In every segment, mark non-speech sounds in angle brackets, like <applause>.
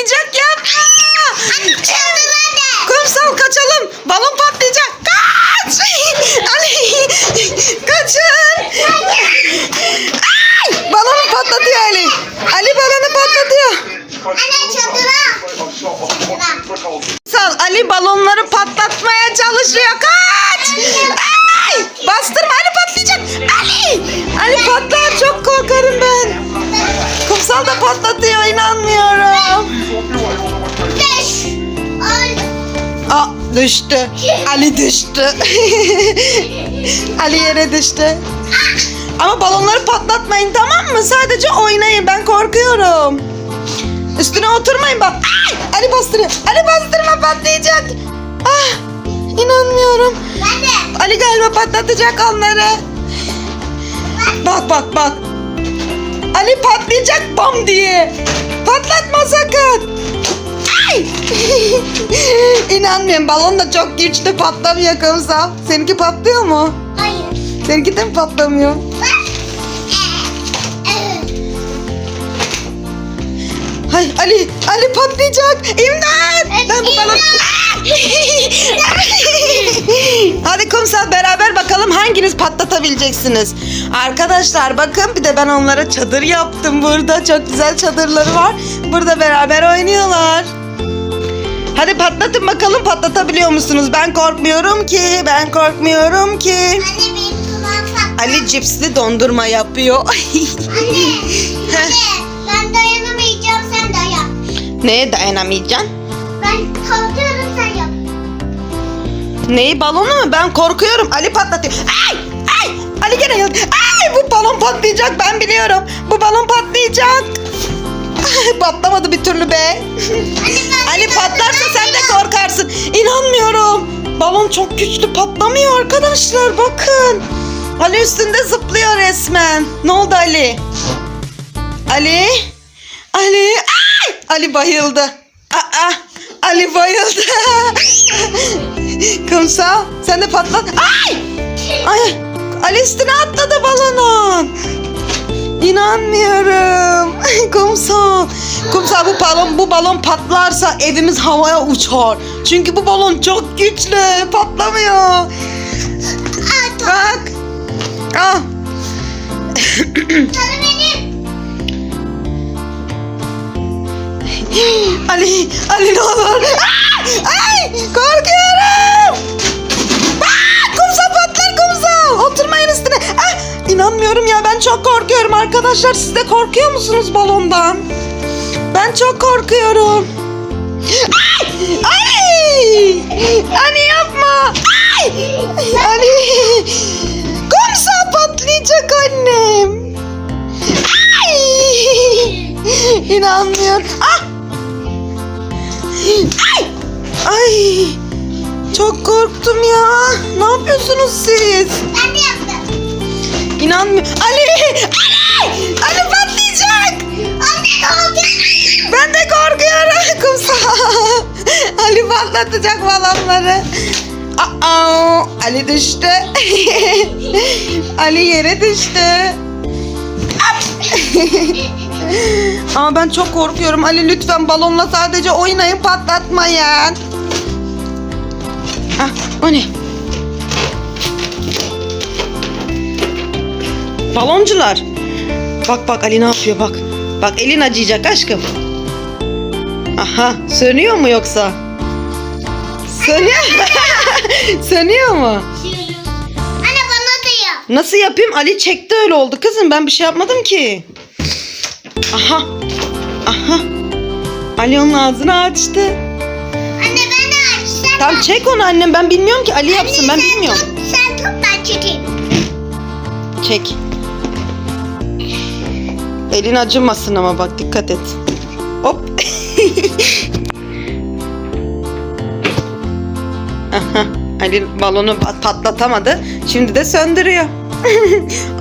patlayacak hadi. Kumsal kaçalım. Balon patlayacak. Kaç. Ali. Kaçın. Ay, balonu patlatıyor Ali. Ali balonu patlatıyor. Anne düştü. Ali düştü. <laughs> Ali yere düştü. Ama balonları patlatmayın tamam mı? Sadece oynayın ben korkuyorum. Üstüne oturmayın bak. Ay! Ali bastırıyor. Ali bastırma patlayacak. Ah! İnanmıyorum. De. Ali galiba patlatacak onları. Bak bak bak. Ali patlayacak bam diye. Patlatma sakın. Ay! <laughs> İnanmıyorum balon da çok güçlü patlamıyor kumsal. Seninki patlıyor mu? Hayır. Seninki de mi patlamıyor? Hay Ali, Ali patlayacak. İmdat! Ben bu balon... <laughs> Hadi kumsal beraber bakalım hanginiz patlatabileceksiniz. Arkadaşlar bakın bir de ben onlara çadır yaptım burada. Çok güzel çadırları var. Burada beraber oynuyorlar. Hadi patlatın bakalım patlatabiliyor musunuz? Ben korkmuyorum ki. Ben korkmuyorum ki. Anne kulağım saklı. Ali cipsli dondurma yapıyor. <laughs> Anne. Anne. Ben dayanamayacağım sen dayan. Neye dayanamayacaksın? Ben kalkıyorum sen yap. Neyi balonu mu? Ben korkuyorum. Ali patlatıyor. Ay! Ay! Ali gene geldi. Ay! Bu balon patlayacak ben biliyorum. Bu balon patlayacak. Ay, Patlamadı bir türlü be. Ali patlarsa sen de korkarsın. İnanmıyorum. Balon çok güçlü patlamıyor arkadaşlar bakın. Ali üstünde zıplıyor resmen. Ne oldu Ali? Ali? Ali? Ay! Ali bayıldı. Aa! Ali bayıldı. <laughs> Kumsal sen de patlat. Ay! Ay! Ali üstüne atladı balonun. İnanmıyorum. Kumsal. Kumsal bu balon bu balon patlarsa evimiz havaya uçar. Çünkü bu balon çok güçlü. Patlamıyor. Bak. Ah. <clears throat> Ali, Ali ne olur. Ay, korkuyorum. İnanmıyorum ya ben çok korkuyorum arkadaşlar. Siz de korkuyor musunuz balondan? Ben çok korkuyorum. Ay, ay, Ali yapma. Ay, Ali. Kumsal patlayacak annem. Ay, inanmıyorum. Ah, Ay! Ay! Çok korktum ya. Ne yapıyorsunuz siz? Ben İnanmıyorum. Ali! Ali! Ali patlayacak! Anne? Ben de korkuyorum. <laughs> Kumsal. Ali patlatacak balonları. Aa, Ali düştü. <laughs> Ali yere düştü. <laughs> Ama ben çok korkuyorum. Ali lütfen balonla sadece oynayın patlatmayın. Ah, o ne? Baloncular. Bak bak Ali ne yapıyor bak. Bak elin acıyacak aşkım. Aha sönüyor mu yoksa? Sönüyor. <laughs> sönüyor mu? Anne bana da yap. Nasıl yapayım? Ali çekti öyle oldu kızım. Ben bir şey yapmadım ki. Aha. Aha. Ali onun ağzını açtı. Anne ben de aç. Sen Tamam çek onu annem. Ben bilmiyorum ki. Ali yapsın. Ben Anne, sen bilmiyorum. Tut, sen tut ben çekeyim. Çek. Elin acımasın ama bak dikkat et. Hop. <laughs> Ali balonu pat- patlatamadı. Şimdi de söndürüyor.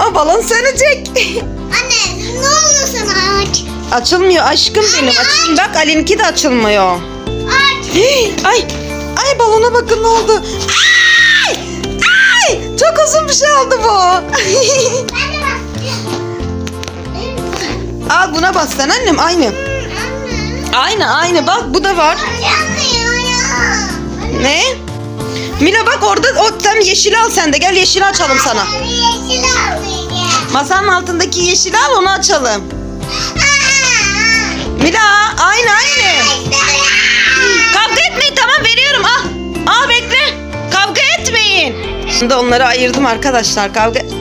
<laughs> o balon sönecek. <laughs> Anne ne olursun aç. Açılmıyor aşkım benim. Açın bak Ali'ninki de açılmıyor. Aç. <gasps> Ay, ay balona bakın ne oldu. Ay, ay, çok uzun bir şey oldu bu. Al buna bas sen annem aynı. Aynı aynı bak bu da var. Ne? Mila bak orada o sen yeşil al sen de gel yeşil açalım sana. Masanın altındaki yeşil al onu açalım. Aa, Mila aynı aynı. Kavga etmeyin tamam veriyorum al. Al bekle. Kavga etmeyin. Şimdi onları ayırdım arkadaşlar kavga.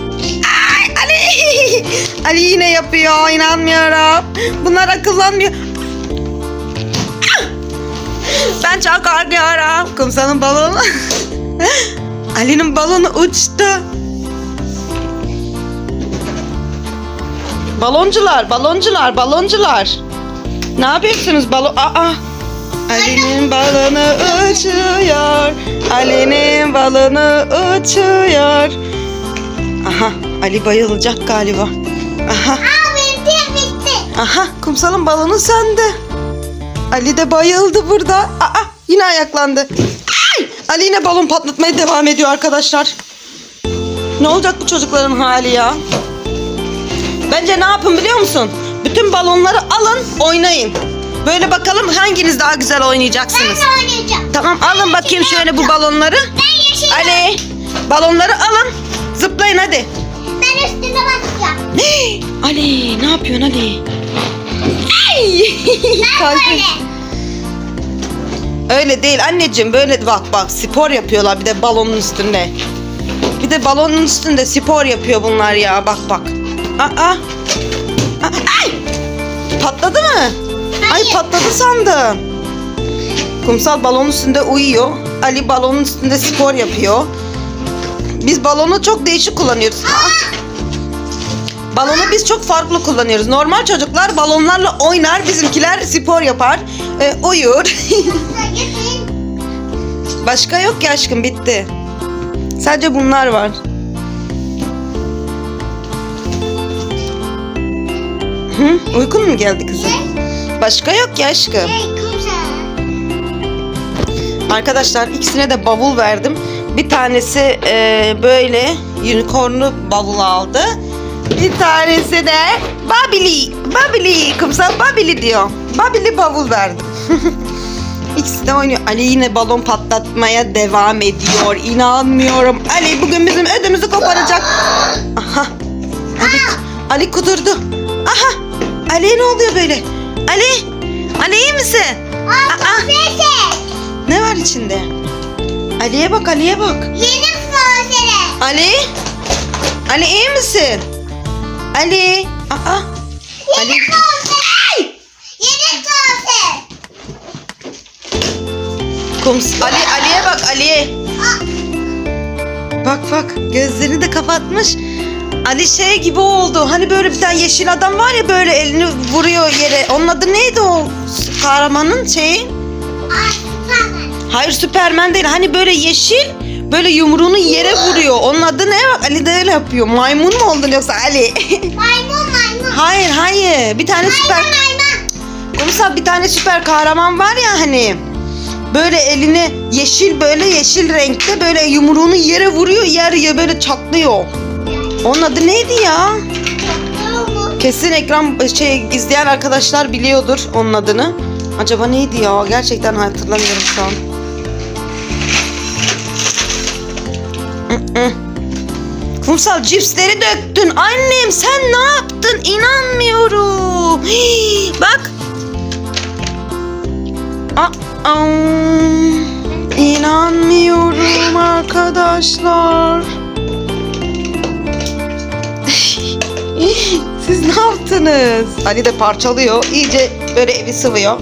Ali. Yine yapıyor inanmıyorum. Bunlar akıllanmıyor. Ben çok korkuyorum. Kumsalın balonu. Ali'nin balonu uçtu. Baloncular, baloncular, baloncular. Ne yapıyorsunuz balon? Aa. Ali'nin balonu uçuyor. Ali'nin balonu uçuyor. Aha, Ali bayılacak galiba. Aha, de bitti. aha, kumsalın balonu söndü. Ali de bayıldı burada. Aa, yine ayaklandı. Ay! Ali yine balon patlatmaya devam ediyor arkadaşlar. Ne olacak bu çocukların hali ya? Bence ne yapın biliyor musun? Bütün balonları alın, oynayın. Böyle bakalım hanginiz daha güzel Ben oynayacaksınız. de oynayacağım. Tamam alın bakayım şöyle bu balonları. Ben yeşil Ali balonları alın. Zıplayın hadi. Ben üstüne basacağım. <gasps> Ali ne yapıyorsun Ali? Ay! Ben Kalbim. böyle. Öyle değil anneciğim böyle bak bak spor yapıyorlar bir de balonun üstünde. Bir de balonun üstünde spor yapıyor bunlar ya bak bak. Aa. Aa, Ay! Patladı mı? Ay Hayır. patladı sandım. Kumsal balonun üstünde uyuyor. Ali balonun üstünde spor yapıyor. Biz balonu çok değişik kullanıyoruz. Balonu biz çok farklı kullanıyoruz. Normal çocuklar balonlarla oynar, bizimkiler spor yapar, e, uyur. <laughs> Başka yok ki aşkım bitti. Sadece bunlar var. Hı? Uykun mu geldi kızım? Başka yok ki aşkım. Arkadaşlar ikisine de bavul verdim. Bir tanesi e, böyle unicornlu bavul aldı. Bir tanesi de Babili. Babili. Kumsal Babili diyor. Babili bavul verdim. <laughs> İkisi de oynuyor. Ali yine balon patlatmaya devam ediyor. İnanmıyorum. Ali bugün bizim ödümüzü koparacak. Aha. Ali, Ali kudurdu. Aha. Ali ne oluyor böyle? Ali. Ali iyi misin? Aa. Ne var içinde? Ali'ye bak, Ali'ye bak. Yeni fazele. Ali? Ali iyi misin? Ali? Aa. Ali. Yeni fazele. Yeni fazele. Kums. Ali, Ali'ye bak, Ali'ye. Bak bak, gözlerini de kapatmış. Ali şey gibi oldu. Hani böyle bir tane yeşil adam var ya böyle elini vuruyor yere. Onun adı neydi o kahramanın şeyi? Süpermen. Hayır Süpermen değil. Hani böyle yeşil böyle yumruğunu yere vuruyor. Onun adı ne? Bak Ali de öyle yapıyor. Maymun mu oldun yoksa Ali? <laughs> Maymun maymun. hayır hayır. Bir tane süper... Maymun maymun. Kumsal bir tane süper kahraman var ya hani. Böyle elini yeşil böyle yeşil renkte böyle yumruğunu yere vuruyor yer ya böyle çatlıyor. Onun adı neydi ya? Kesin ekran şey izleyen arkadaşlar biliyordur onun adını. Acaba neydi ya? Gerçekten hatırlamıyorum şu an. <laughs> Kumsal cipsleri döktün. Annem sen ne yaptın? İnanmıyorum. Bak. Aa, İnanmıyorum arkadaşlar. <laughs> Siz ne yaptınız? Ali de parçalıyor. İyice böyle evi sıvıyor.